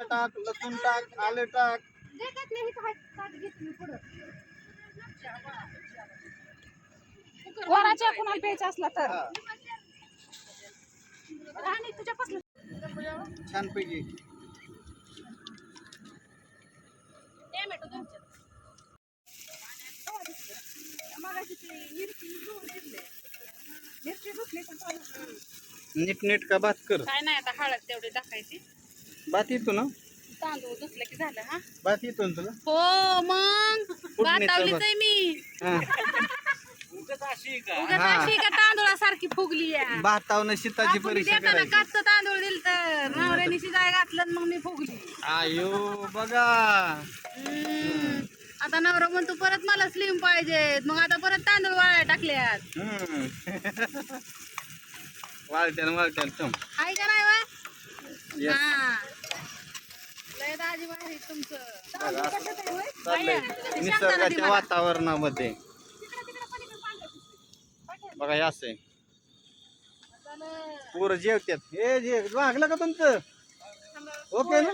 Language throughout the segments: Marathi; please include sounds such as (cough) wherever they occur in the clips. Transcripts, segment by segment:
टाक लसूण टाक आले टाक. वराच्या कुणाला प्यायचा असला तर. हा, राणी तुझ्यापासून छान पैकी. टॅमॅटो दोनशे मगाशी ती मिरची धुवून घेतली. मिरची धुतली पण चालेल. नीट नीट का भात कर. काय नाही आता हळद तेवढी टाकायची. भात येतो ना? तांदूळ धुतलं की झालं हा? भात येतो ना तुला? हो मग? वातावलीच आहे मी. हा. उगाच अशी का? तांदूळासारखी फुगली आहे. भातावनं शीताची आपण परीक्षा देताना करायची. तांदूळ दिल तर नवऱ्याने शिजाय घातलं आणि मग मी फुगली. आयो बघा. हम्म. आता नवरा म्हणतो परत मला स्लिम पाहिजेत मग आता परत तांदूळ वाळाय टाकल्यात. हम्म. (laughs) वाळत्यान हाय का नाही वय. हा. भारी तुमचं. चाललंय. निसर्गाच्या वातावरणामध्ये. बघा हे असं पोरं जेवतात. हे जे भागलं का तुमचं? ओके ना?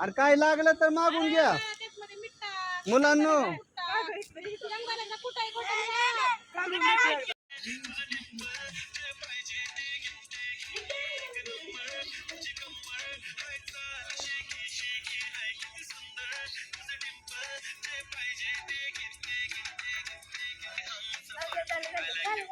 आणि काय लागलं तर मागून घ्या. मुलांनो.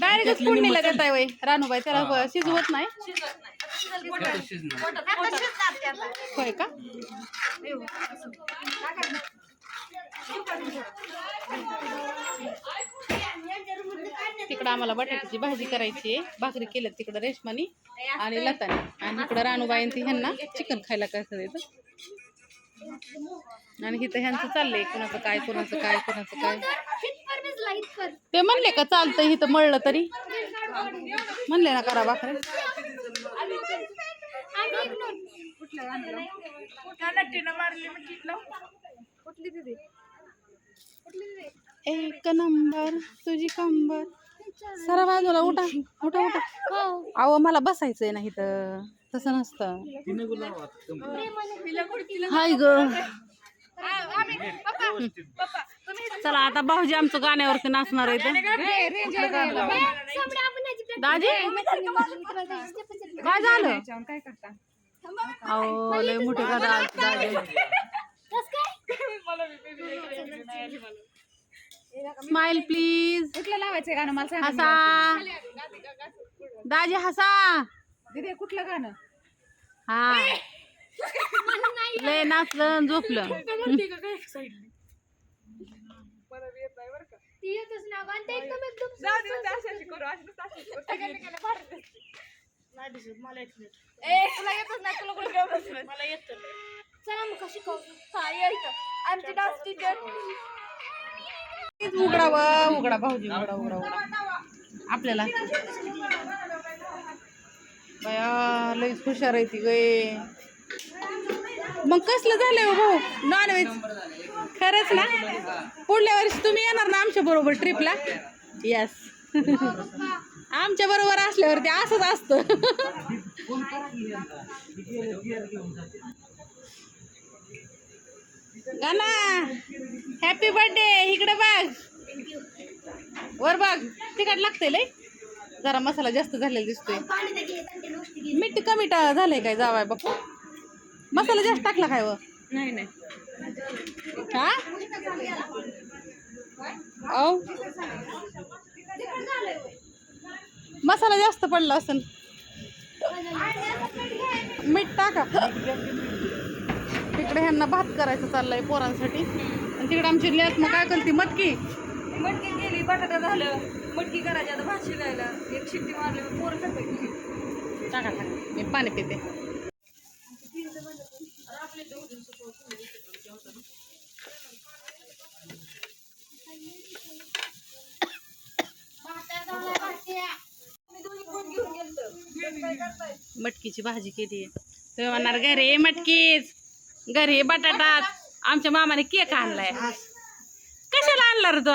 डायरेक्ट फोडणीला देताय वय. रानूबाई त्याला शिजवत नाही. होय का? तिकडं आम्हाला बटाट्याची भाजी करायची आहे. भाकरी केल्यात तिकडं रेशमानी आणि लतानी. आणि इकडं रानूबाई आणि ती ह्यांना चिकन खायला कसं येतं आणि इथं ह्यांचं चाललंय कुणाचं काय कुणाचं काय कुणाचं काय. ते म्हणले का चालतंय इथं मळलं तरी? म्हणले ना करा भाकरी. एक नंबर तुझी कंबर. सरा बाजूला उठा उठा उठा. अहो मला बसायचंय ना इथं. तसं नसतं. हाय ग. चला आता भाऊजी आमचं गाण्यावरती नाचणार आहे दाजी? काय झालं? अहो लय मोठी गादा स्माइल प्लीज कुठलं लावायचं गाणं? मला सांग हसा. दाजी हसा. दिदे कुठलं गाणं? हा. लय नाचलं (laughs) आणि झोपलं तुला येतच नाही तुला कुठे मला येत चला मग कशी हा यायचं आमची डान्स टीचर उघडा व उघडा भाऊजी उघडा उघडा उघडा. आपल्याला. बया लय हुशार आहे ती गे. मग कसलं झालंय हो भाऊ? नॉनव्हेज खरंच ना? पुढल्या वर्षी तुम्ही येणार ना आमच्या बरोबर ट्रिपला यस आमच्या बरोबर असल्यावरती असंच असतं. गाना हॅपी बर्थडे इकडे बघ. वर बघ. तिखट लागतंय लय. जरा मसाला जास्त झालेला दिसतोय. मीठ कमी टा झालंय काय जावाय बापू मसाला जास्त टाकला काय व? नाही नाही. हा? औ मसाला जास्त पडला असेल मीठ टाका. तिकडे ह्यांना भात करायचं चाललंय पोरांसाठी. आणि तिकडे आमची लेत मग काय करते? मटकी. मटकी गेली बटाटा झालं मटकी करायची. आता भात शिजायला. एक शिट्टी मारली पोरं टाका टाका. मी पाणी पिते. मटकीची भाजी केली तुम्ही म्हणणार घरी मटकीच. घरी बटाटा आमच्या मामाने केक आणलाय. कशाला आणला रे तू?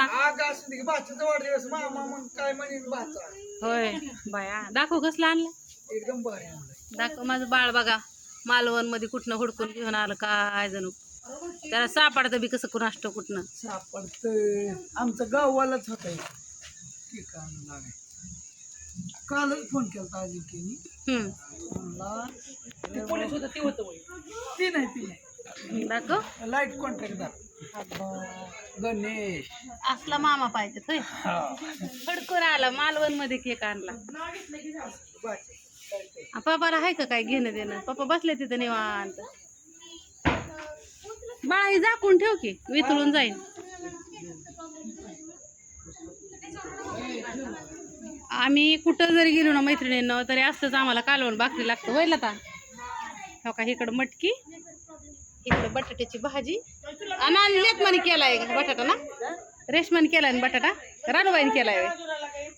वाढदिवस मामा मग काय म्हणेन होय बाया दाखव कसला आणला. एकदम. दाखव माझं बाळ बघा. मालवणमध्ये कुठनं हुडकून घेऊन आलं काय जणू? त्याला सापडतं बी कसं कुणाष्ट कुठनं? सापडत आमचं गाववालाच होत आहे कालच फोन केला अजिंक्यनी हम्म. म्हणला ती नाही ती नाही. दाखव. Light contact Ganesh. असला मामा पाहिजे होय. खडकर आला मालवणमध्ये केक आणला. पापाला आहे का काय घेणं देणं? पप्पा बसले तिथं निवांत. बाळा हे झाकून ठेव की वितळून जाईन. आम्ही कुठं जरी गेलो ना मैत्रिणींना तरी असतंच आम्हाला कालवण भाकरी लागतं. वय लता? हो का? इकडं मटकी इकडं बटाट्याची भाजी. आणि आणि लेखमानी केलाय बटाटा ना? रेशमाने केलाय ना बटाटा? रानूबाईने केलाय.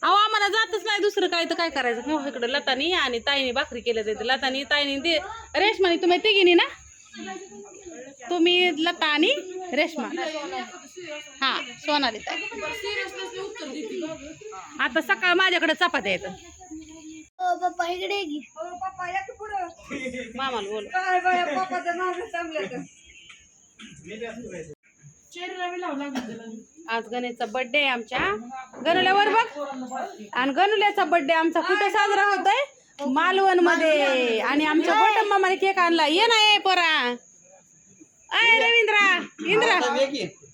अहो आम्हाला जातच नाही दुसरं काय तर काय करायचं? हो इकडं लतानी आणि ताईने भाकरी केल्या जाते लतानी ताईने ते रेशमानी तुम्ही तिघीनी ना? तुम्ही लता आणि रेशमा. हा सोनाली ताई. आता सकाळ माझ्याकडे चपात्या येतं मामाला बोल आज गणेशचा बर्थडे आहे आमच्या. गणुल्यावर बघ. आणि गणुल्याचा बर्थडे आमचा कुठे साजरा होतोय? मालवणमध्ये आणि आमच्या बटम मामाने केक आणला. ये ना ये पोरा. अय रवींद्रा. इंद्रा.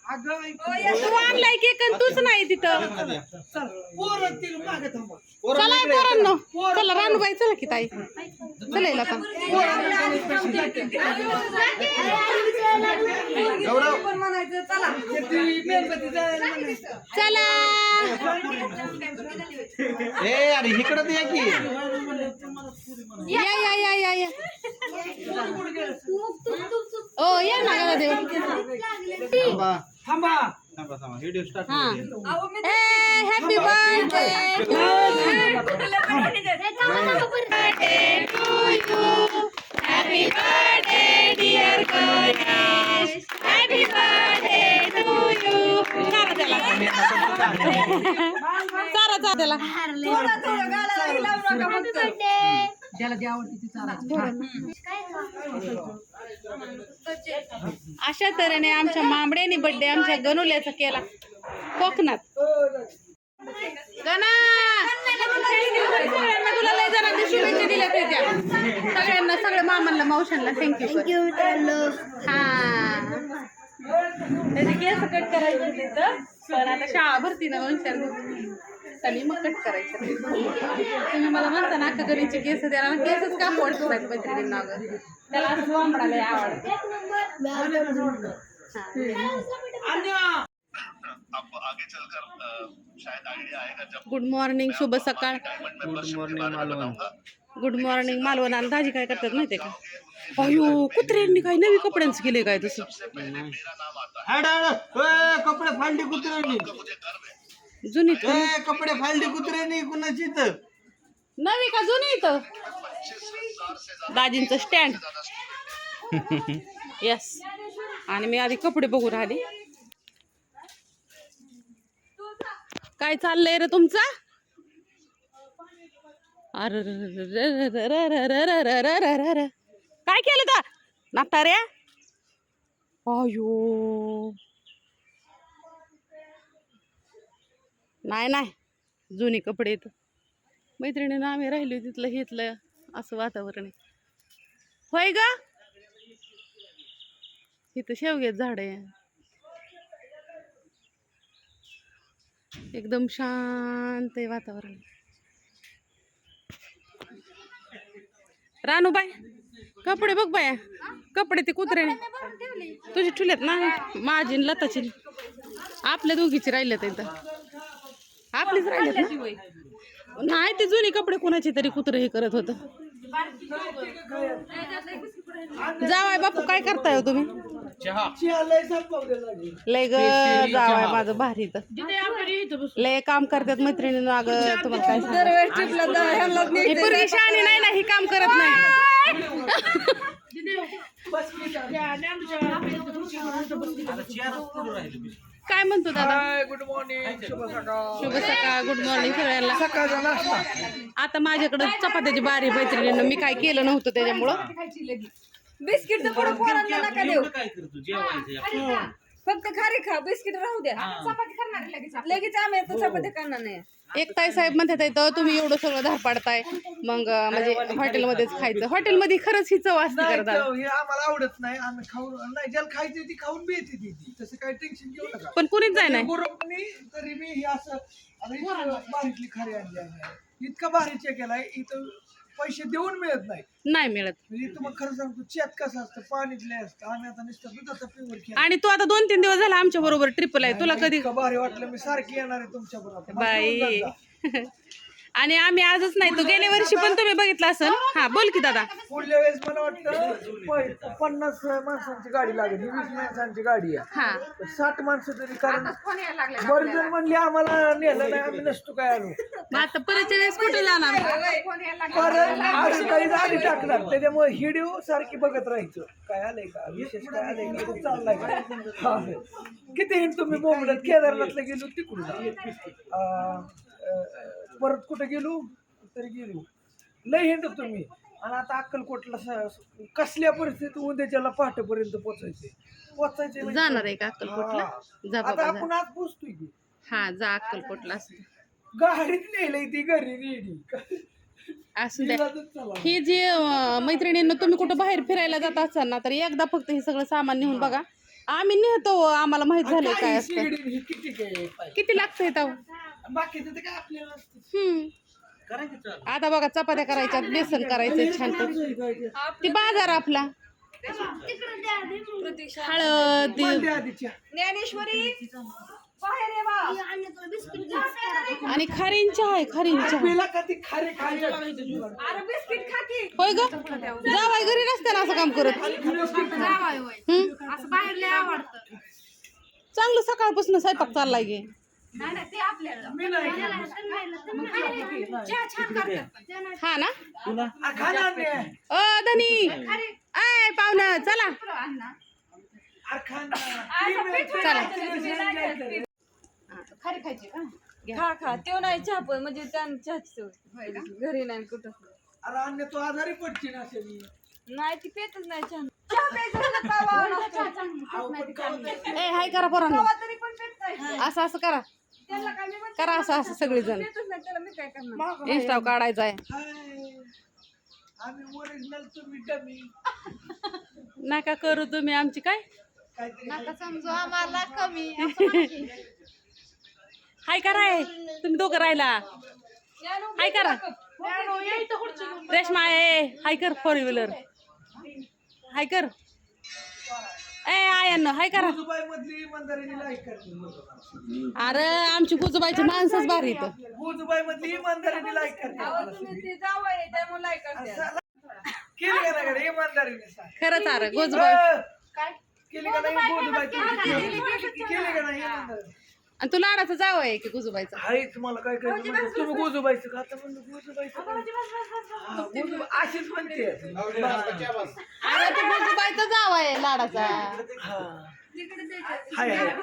तू आणलाय केक आणि तूच नाही तिथं. चला पोरांनो. चला रानूबाई चला की ताई. चला आता. चला. ए अरे इकडं ते या की. या या या या या. ओ या ना देव. हा happy birthday happy birthday dear Ganesh happy birthday to you चारा त्याला चारा चारा त्याला अशा तऱ्हेने आमच्या मामड्याने बर्थडे आमच्या गणुल्याचा केला. कोकणात. गणा! सगळ्यांना तुला लय जणांनी शुभेच्छा दिल्या त्याच्या सगळ्यांना सगळ्या मामांना मावशांना थँक्यू थँक्यू हा. त्याचे केस कट करायचे होते तर पण आता शाळा भरती ना म्हणून त्यांनी मग कट करायचं तुम्ही मला म्हणता ना का गरीचे केस द्यायला केसच का पडत नाहीत मैत्रिणींना अगं? त्याला असं वांबडाला आवडतं. गुड मॉर्निंग शुभ सकाळ. Good morning Malvan. Good morning Malvan. आणि दाजी काय करतात माहितीये का? अयो कुत्र्यांनी काय नवी कपड्यांचं केले काय तसं? कपडे फालडी कुत्र्यानी. जुनी ए कपडे फालडी कुत्र्यानी कुणाची तर नवी का जुनी इथं दाजींचं स्टँड येस आणि मी आधी कपडे बघू राहिली काय चाललंय रे तुमचा अरे काय केलं का नाताऱ्या अयो नाही नाही. जुने कपडे आहेत. मैत्रिणीनं आम्ही राहिलो तिथलं घेतलं. असं वातावरण आहे. होय ग? इथं शेवग्यात झाड आहे. एकदम शांत आहे वातावरण. रानूबाई कपडे बघ बाया. कपडे ते कुत्र्याने. तुझे ठुलेत ना? माझी लताची आपल्या दोघीचे राहिलेत इथं. आपलीच राहिलेत ना? नाही ते जुने कपडे कोणाचे तरी कुत्र हे करत होत. जावाय बापू काय करताय हो तुम्ही? लय ग जावाय माझं भारी तर. लय काम करतात मैत्रिणी अग तुम्हाला काय सांगू? ही पोरगी शहाणी नाही ना ही काम करत नाही? काय म्हणतो दादा? हाय गुड मॉर्निंग शुभ सकाळ. शुभ सकाळ गुड मॉर्निंग सगळ्यांना सकाळचा नाश्ता आता माझ्याकडे चपात्याची बारी मैत्रिणीनं. मी काय केलं नव्हतं त्याच्यामुळं? बिस्किट तर पुढे पोरांना नका देऊ. काय करतो? जेवायचं फक्त खारी खा बिस्किट राहू द्या. चपाती करणार लगेच लगेच आम्ही आता चपाती करणार नाही. एक ताई साहेब म्हणतात तर तुम्ही एवढं सगळं धार पाडताय मग अं, म्हणजे हॉटेलमध्येच खायचं. हॉटेलमध्ये खरंच ही चव असते नाही करत चव, हे आम्हाला आवडत नाही. आम्ही खाऊन नाही ज्याला खायची ती खाऊन बी येते ती. ती. तसं काही टेन्शन घेऊ नका. पण कुणीच जाय नाही. गुरुपनी तरी मी हे असं आता इतकं खारी आणली आहे इतका भारी चेक केलाय. इथं पैसे देऊन मिळत नाही. नाही मिळत. म्हणजे तुम्हाला खरं सांगतो चेक कसं असतं? असतं. आम्ही आता नुसतं दुधाचा पिवर केला. आणि तू आता दोन तीन दिवस झाला आमच्या बरोबर ट्रिपल आहे. तुला कधी भारी वाटलं मी सारखी येणार आहे तुमच्या बरोबर बाई (laughs) आणि आम्ही आजच नाही तो गेल्या वर्षी पण तुम्ही बघितलं असेल हा बोल की दादा. पुढल्या वेळेस मला वाटतं प- पन्नास माणसांची गाडी लागेल ही वीस माणसांची गाडी आहे. हा. साठ माणसं तरी कारण बरेच जण म्हणले आम्हाला नेलं नाही आम्ही नसतो काय आलो मग आता परतच्या वेळेस कुठे जाणार? कारण काही गाडी टाकणार त्याच्यामुळे हिडिओ सारखी बघत राहायचं. काय आलंय का? विशेष काय आलंय का? कुठं चाललंय का? हा. किती हिंड तुम्ही बोंबडत केदारनाथला गेलो तिकडून. अं, अं, परत कुठं गेलो तरी गेलो. लय हिंड तुम्ही आणि आता अक्कलकोटला स- कसल्या परिस्थितीत उद्याच्याला पहाटेपर्यंत पोचायचे? पोचायचे म्हणजे- जाणार आहे का अक्कलकोटला? हा. जा आता बाबा जा. आपण आज पोचतोय की. हा जा अक्कलकोटला असू. गाडीत नेलंय ती घरी रेडी. असू द्या. ही जी अं, मैत्रिणींना तुम्ही कुठं बाहेर फिरायला जात असाल ना तर एकदा फक्त हे सगळं सामान नेऊन बघा. आम्ही नेतो आम्हाला माहीत झालंय काय असतं. किती. किती लागतंय तर बाकीचं ते काय आपल्याला असतं. हम्म. आता बघा चपात्या करायच्यात बेसन करायचं छान ती बाजार आपला. हळद पण द्या आधीच्या. ज्ञानेश्वरी बाहेर ये बा. आणि खारींच्या आहे खारींच्या. पिला का ती खारी खायला अरे बिस्किट खा की. होय ग? जावाय घरी नसते ना असं काम करत. हम्म? असं बाहेर लय आवडतं. चांगलं सकाळपासून स्वयंपाक चाललाय गे. हा ना. अ धनी. आय पाहुणं चला. खा ना. चला खरी खायची का खा खा. तो नाही चहा पण म्हणजे सवय घरी नाही कुठं. अरे अन्य तो आजारी पडची ना. नाही ती पेतच नाही चहा. ए हाय करा पोरांनो. तेव्हा तरी पण पेत नाही असं असं करा. करा असं असं काय करणार? इंस्टा काढायचा आहे. हाय. आम्ही ओरिजिनल तुम्ही डमी नका करू तुम्ही आमची काय? समजू आम्हाला कमी हाय करा हे. तुम्ही दोघं राहिला. हाय करा. रेशमा ए हाय कर फोर व्हीलर हाय कर. ए आयांनो हाय करा. दुबई मधली इमानदारीने लाईक करते अरे आमची गुजबाईची माणसंच भारी इथं दुबई मधली इमानदारीने लाईक करते अहो, तुम्ही ते जावं त्यामुळे लाईक करते. केली का नाही गड्या? इमानदारीने सांग. खरंच अरे गुजबाई. केली का नाही? गोजूबाई केली. का नाही? आणि तू लाडाचं जावं आहे की गुजबाईचा? हाय तुम्हाला काय काय तुम्ही गोजूबाईचं का? आता म्हणलं गोजूबाईचं काय? हा, गोजूबाई अशीच म्हणते. अरे तू गुजबाईचा जावं आहे लाडाचा. हा. हाय हाय.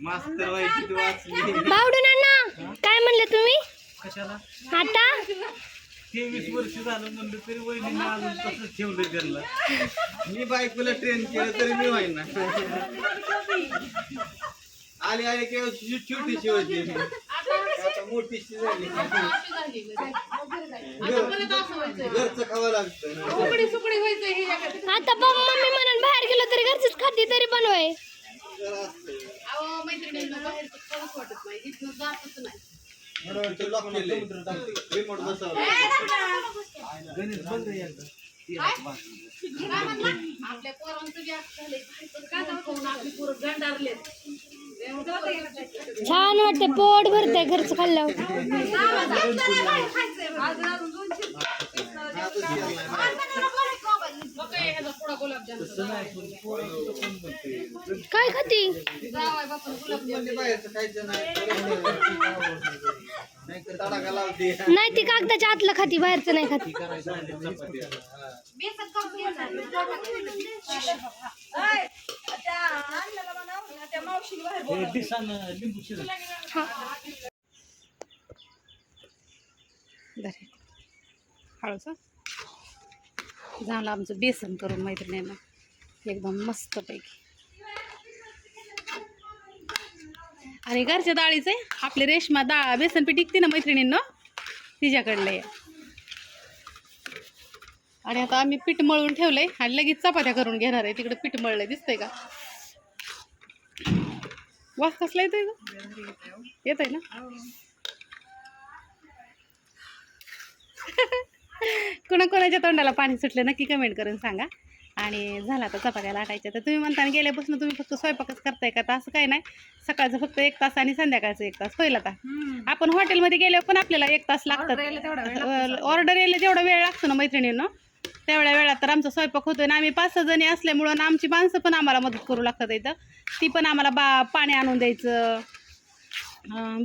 मास्तर व्हायची ती वाचली. बावडून अण्णा काय म्हणले तुम्ही? कशाला? आता? तेवीस वर्ष झालं म्हणलं तरी वहिनीने अजून तसंच ठेवलं त्यांना. मी बायकोला ट्रेन केलं तरी मी व्हायना आली आली केव्हा शी- छोटीशी होती आता मोठीशी झाली. घरचं खावं लागतं. सुकडी सुकडी व्हायचं हे जगात. आता मम्मी म्हणून बाहेर गेलो तरी घरचीच खाती तरी बनवाय अहो, मैत्रिणींना बाहेरचं खाऊच वाटत नाही. इथनं जातच नाही. आपल्या पोरांचं आपली पोरं छान वाटते पोट भरते घरचं खाल्ल्यावर. आज दोनशे. काय खाती? म्हणजे नाही. ती कागदाच्या आतलं खाती बाहेरचं नाही खाती. त्या अण्णाला म्हणावं ना, त्या मावशीला बाहेर बोलावं. धरे हळूच झालं आमचं बेसन करून मैत्रिणींना. एकदम मस्तपैकी. आणि घरच्या डाळीचे आपली रेशमा डाळ बेसन पीठ टिकते ना मैत्रिणींनो? तिच्याकडलं. आहे आणि आता आम्ही पीठ मळून ठेवलंय आणि लगेच चपात्या करून घेणार आहे. तिकडे पीठ मळलंय दिसतंय का? वास कसला येतोय ग? येतोय ना? (laughs) कुणा कोणाच्या तोंडाला पाणी सुटलं नक्की कमेंट करून सांगा. आणि झाला आता चपात्या लाटायच्या. तर तुम्ही म्हणताना गेल्यापासून तुम्ही फक्त स्वयंपाकच करताय का? तर असं काय नाही. सकाळचं फक्त एक तास आणि संध्याकाळचं एक तास. होईल आता. आपण हॉटेलमध्ये गेल्यावर पण आपल्याला एक तास लागतात. ऑर्डर यायला जेवढा वेळ लागतो ना मैत्रिणींनो तेवढ्या वेळात तर आमचा स्वयंपाक होतोय ना. आम्ही पाच सहा जणी असल्यामुळं ना आमची माणसं पण आम्हाला मदत करू लागतात इथं. ती पण आम्हाला बा पाणी आणून द्यायचं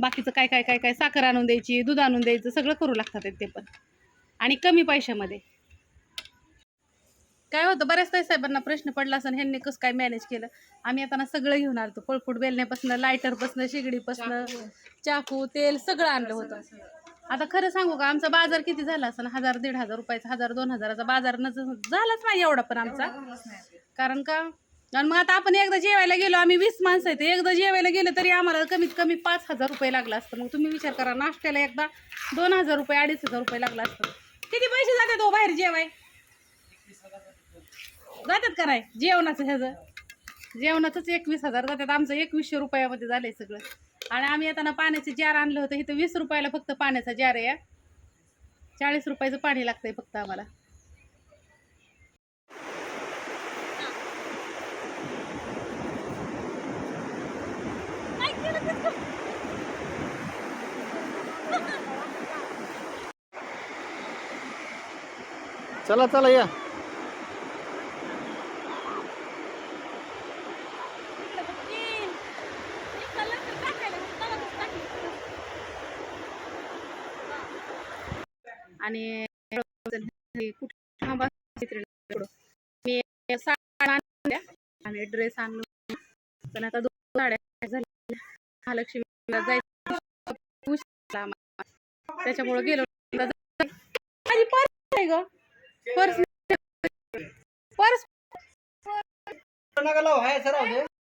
बाकीचं काय काय काय काय साखर आणून द्यायची दूध आणून द्यायचं सगळं करू लागतात ते पण. आणि कमी पैशामध्ये. काय होतं बऱ्याच ताई साहेबांना प्रश्न पडला असं ह्यांनी कसं काय मॅनेज केलं? आम्ही आता ना सगळं घेऊन आलो पळपूट बेलण्यापासून लायटरपासून शिगडीपासून चाकू तेल सगळं आणलं होतं. आता खरं सांगू का आमचा बाजार किती झाला असं हजार दीड हजार रुपयाचा हजार दोन हजाराचा बाजार न झालाच नाही एवढा पण आमचा. कारण का? आणि मग आता आपण एकदा जेवायला गेलो आम्ही वीस माणसं आहेत. एकदा जेवायला गेलो तरी आम्हाला कमीत कमी पाच हजार रुपये लागला असतं. मग तुम्ही विचार करा नाश्त्याला एकदा दोन हजार रुपये अडीच हजार रुपये लागला असतं. किती पैसे जातात हो बाहेर जेवाय? जातात का नाही? जेवणाचं ह्याचं? जेवणाचंच एकवीस हजार जातात. आमचं एकवीसशे रुपयामध्ये झालंय सगळं. आणि आम्ही येताना पाण्याचं जार आणलं होतं. इथं वीस रुपयाला फक्त पाण्याचा जार आहे चाळीस रुपयाचं पाणी लागतंय फक्त आम्हाला. चला चला या. आणि मी साड्या आणल्या आणि ड्रेस आणलो. पण आता दोन साड्या झाल्या. महालक्ष्मीला जायचं. उशिरा त्याच्यामुळे गेलो. माझी ग पर्स पर्स नका लावू, हाय, सराव दे.